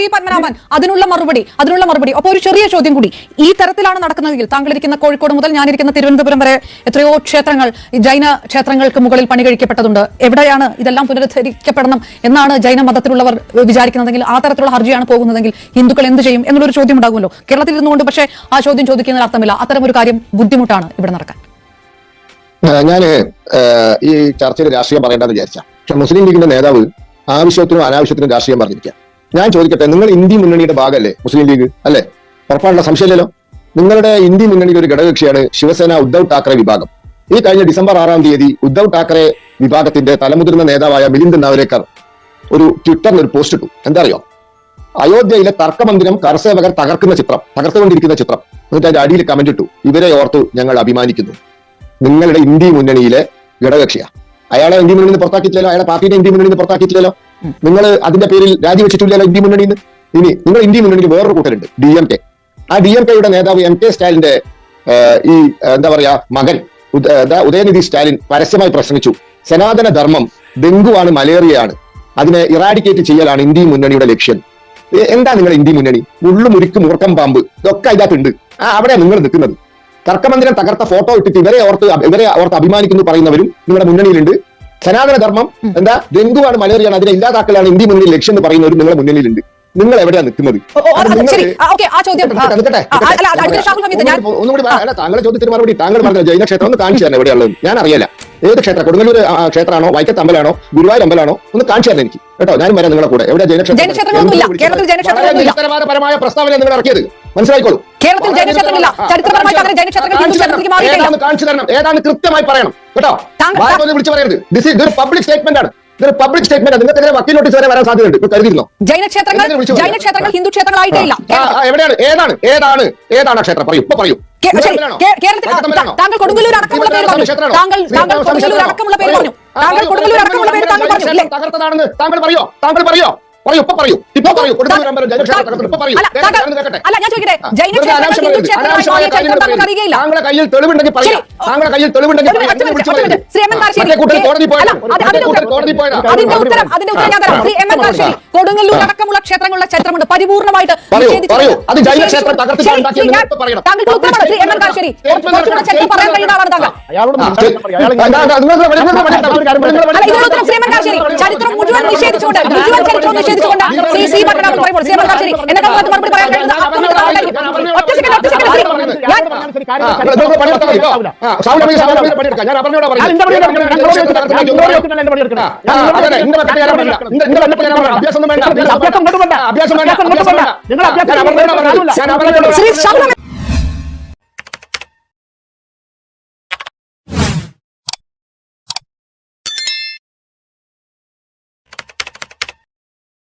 ശ്രീ പത്മനാഭൻ അതിനുള്ള മറുപടി അതിനുള്ള മറുപടി. അപ്പോൾ ഒരു ചെറിയ ചോദ്യം കൂടി. ഈ തരത്തിലാണ് നടക്കുന്നതെങ്കിൽ താങ്കൾ ഇരിക്കുന്ന കോഴിക്കോട് മുതൽ ഞാനിരിക്കുന്ന തിരുവനന്തപുരം വരെ എത്രയോ ക്ഷേത്രങ്ങൾ ജൈന ക്ഷേത്രങ്ങൾക്ക് മുകളിൽ പണി കഴിക്കപ്പെട്ടതുണ്ട്. എവിടെയാണ് ഇതെല്ലാം പുനരുദ്ധരിക്കപ്പെടണം എന്നാണ് ജൈന മതത്തിലുള്ളവർ വിചാരിക്കുന്നതെങ്കിൽ ആ തരത്തിലുള്ള ഹർജിയാണ് പോകുന്നതെങ്കിൽ ഹിന്ദുക്കൾ എന്ത് ചെയ്യും എന്നുള്ളൊരു ചോദ്യം ഉണ്ടാകുമല്ലോ. കേരളത്തിൽ ഇരുന്നുകൊണ്ട് പക്ഷേ ആ ചോദ്യം ചോദിക്കുന്നതിന് അർത്ഥമില്ല. അത്തരം ഒരു കാര്യം ബുദ്ധിമുട്ടാണ് ഇവിടെ നടക്കാൻ. ഞാൻ ഈ ചർച്ചയിൽ രാഷ്ട്രീയം പറയേണ്ടെന്ന് വിചാരിച്ച. മുസ്ലിം ലീഗിന്റെ നേതാവ് ആവശ്യത്തിനും അനാവശ്യത്തിനും രാഷ്ട്രീയം പറഞ്ഞിരിക്കുക ഞാൻ ചോദിക്കട്ടെ നിങ്ങൾ ഇന്ത്യ മുന്നണിയുടെ ഭാഗമല്ലേ മുസ്ലിം ലീഗ് അല്ലേ? ഉറപ്പാണല്ലോ സംശയമില്ലല്ലോ. നിങ്ങളുടെ ഇന്ത്യ മുന്നണിയുടെ ഒരു ഘടകകക്ഷിയാണ് ശിവസേന ഉദ്ധവ് താക്കറെ വിഭാഗം. ഈ കഴിഞ്ഞ ഡിസംബർ ആറാം തീയതി ഉദ്ധവ് താക്കറെ വിഭാഗത്തിന്റെ തലമുതിർന്ന നേതാവായ മിലിന്ദ് നവരേക്കർ ഒരു ട്വിറ്ററിൽ ഒരു പോസ്റ്റ് ഇട്ടു. എന്താ അറിയോ? അയോധ്യയിലെ തർക്കമന്ദിരം കർസേവകർ തകർക്കുന്ന ചിത്രം തകർത്തുകൊണ്ടിരിക്കുന്ന ചിത്രം. എന്നിട്ട് അതിന്റെ അടിയിൽ കമന്റ് ഇട്ടു. ഇവരെ ഓർത്തു ഞങ്ങൾ അഭിമാനിക്കുന്നു. നിങ്ങളുടെ ഇന്ത്യ മുന്നണിയിലെ ഘടകകക്ഷിയാണ് അയാളെ ഇന്ത്യ മുന്നണിയിൽ നിന്ന് പുറത്താക്കിയിട്ടില്ലല്ലോ? അയാളെ പാർട്ടിയുടെ ഇന്ത്യ മുന്നണിയിൽ നിന്ന് പുറത്താക്കിയിട്ടില്ലല്ലോ? നിങ്ങൾ അതിന്റെ പേരിൽ രാജിവെച്ചിട്ടില്ലല്ലോ ഇന്ത്യ മുന്നണിയിൽ ഇനി നിങ്ങൾ ഇന്ത്യ മുന്നണിയിൽ വേറൊരു കൂട്ടരുണ്ട് ഡി എം കെ ആ ഡി എം കെയുടെ നേതാവ് എം കെ സ്റ്റാലിന്റെ ഈ എന്താ പറയാ മകൻ ഉദയനിധി സ്റ്റാലിൻ പരസ്യമായി പ്രസംഗിച്ചു. സനാതന ധർമ്മം ഡെങ്കുവാണ് മലേറിയയാണ്. അതിനെ ഇറാഡിക്കേറ്റ് ചെയ്യലാണ് ഇന്ത്യ മുന്നണിയുടെ ലക്ഷ്യം. എന്താ നിങ്ങൾ ഇന്ത്യ മുന്നണി? ഉള്ളു മുരിക്ക് മൂർക്കം പാമ്പ്. ഇതൊക്കെ അതിനകത്തുണ്ട്. ആ അവിടെ നിങ്ങൾ നിൽക്കുന്നത്. തർക്കമന്ദിരം തകർത്ത ഫോട്ടോ ഇട്ടിട്ട് ഇവരെ ഓർത്ത് ഇവരെ ഓർത്ത് അഭിമാനിക്കുന്നു പറയുന്നവരും നിങ്ങളുടെ മുന്നണിയിലുണ്ട്. സനാതന ധർമ്മം എന്താ? ഡെങ്കുവാണ് മലേറിയാണ് അതിനെ ഇല്ലാതാക്കലാണ് ഇന്ത്യ മുന്നിൽ ലക്ഷ്യം എന്ന് പറയുന്നവരും നിങ്ങളുടെ മുന്നിലുണ്ട്. നിങ്ങൾ എവിടെയാ നിൽക്കുന്നത് നിൽക്കട്ടെ, അല്ല, ഒന്നുകൂടി- താങ്കളുടെ ചോദ്യത്തിന് മറുപടി. താങ്കൾ പറഞ്ഞ ജൈന ക്ഷേത്രം ഒന്ന് കാണിച്ചു തന്നെ എവിടെയുള്ളത് ഞാൻ അറിയില്ല ഏത് ക്ഷേത്രം? കൊടുങ്ങല്ലൂർ ക്ഷേത്രമാണോ? വൈക്കത്ത് അമ്പലാണോ ഗുരുവായൂർ അമ്പലാണോ ഒന്ന് കാണിച്ചു തന്നെ എനിക്ക്. കേട്ടോ ഞാൻ വരാം നിങ്ങളുടെ കൂടെ. എവിടെ ജൈനക്ഷേത്രം? ക്ഷേത്രം പ്രസ്താവന നിങ്ങൾ ഇറക്കിയത്. മനസ്സിലായിക്കോളൂ കേരളത്തിൽ ജൈനക്ഷേത്രമില്ല. അങ്ങനെ ജൈനക്ഷേത്രങ്ങൾ കാണിച്ചു തരണം ഏതാണ് കൃത്യമായി പറയണം കേട്ടോ വിളിച്ചു പറയരുത് ദിസ് ഇതൊരു പബ്ലിക് സ്റ്റേറ്റ്മെന്റ് ആണ് ഇതൊരു പബ്ലിക് സ്റ്റേറ്റ്മെന്റ് നിങ്ങൾക്കെതിരെ വക്കീൽ നോട്ടീസ് വരെ വരാൻ സാധ്യതയുണ്ട് കരുതിയിരുന്നോ ജൈനക്ഷേത്രങ്ങൾ? ജൈനക്ഷേത്രങ്ങൾ ഹിന്ദു എവിടെയാണ് ഏതാണ് ഏതാണ് ഏതാണ് ആ ക്ഷേത്രം പറയൂ ഇപ്പൊ പറയൂ കേരളത്തിൽ താങ്കൾ കൊടുങ്ങല്ലൂർ അടക്കമുള്ള പേര് പറഞ്ഞു താങ്കൾ താങ്കൾ കൊടുങ്ങല്ലൂർ അടക്കമുള്ള പേര് പറഞ്ഞു താങ്കൾ കൊടുങ്ങല്ലൂർ അടക്കമുള്ള പേര് താങ്കൾ പറഞ്ഞു? തകർത്തതാണെന്ന് താങ്കൾ പറയോ താങ്കൾ പറയോ പറയൂ ഇപ്പൊ പറയൂ ഇപ്പൊ പറയൂ അല്ല, ഞാൻ ചോദിക്കട്ടെ, അറിയുകയില്ല. താങ്കളുടെ കയ്യിൽ തെളിവുണ്ടെങ്കിൽ പറയാം താങ്കളുടെ കയ്യിൽ തെളിവുണ്ടെങ്കിൽ കൊടുങ്ങല്ലൂർ അടക്കമുള്ള ക്ഷേത്രങ്ങളുടെ ചരിത്രമുണ്ട് പരിപൂർണമായിട്ട് ചരിത്രം മുഴുവൻ നിഷേധിച്ചുകൊണ്ട് മുഴുവൻ ചരിത്രം നിഷേധിച്ചുകൊണ്ട് ശ്രീ സി പട്ടണം പറയുമ്പോൾ സി പറഞ്ഞാൽ ശരി. എന്നൊക്കെ എന്നെ കണ്ടത് മറുപടി പറയാൻ കഴിയുന്ന അർത്ഥമുള്ള ആളായിരിക്കും. ഒറ്റ സെക്കൻഡ് ഒറ്റ സെക്കൻഡ്. അഭ്യാസം വേണ്ട, അഭ്യാസം വേണ്ട, ശ്രീ. ഷാഹുൽ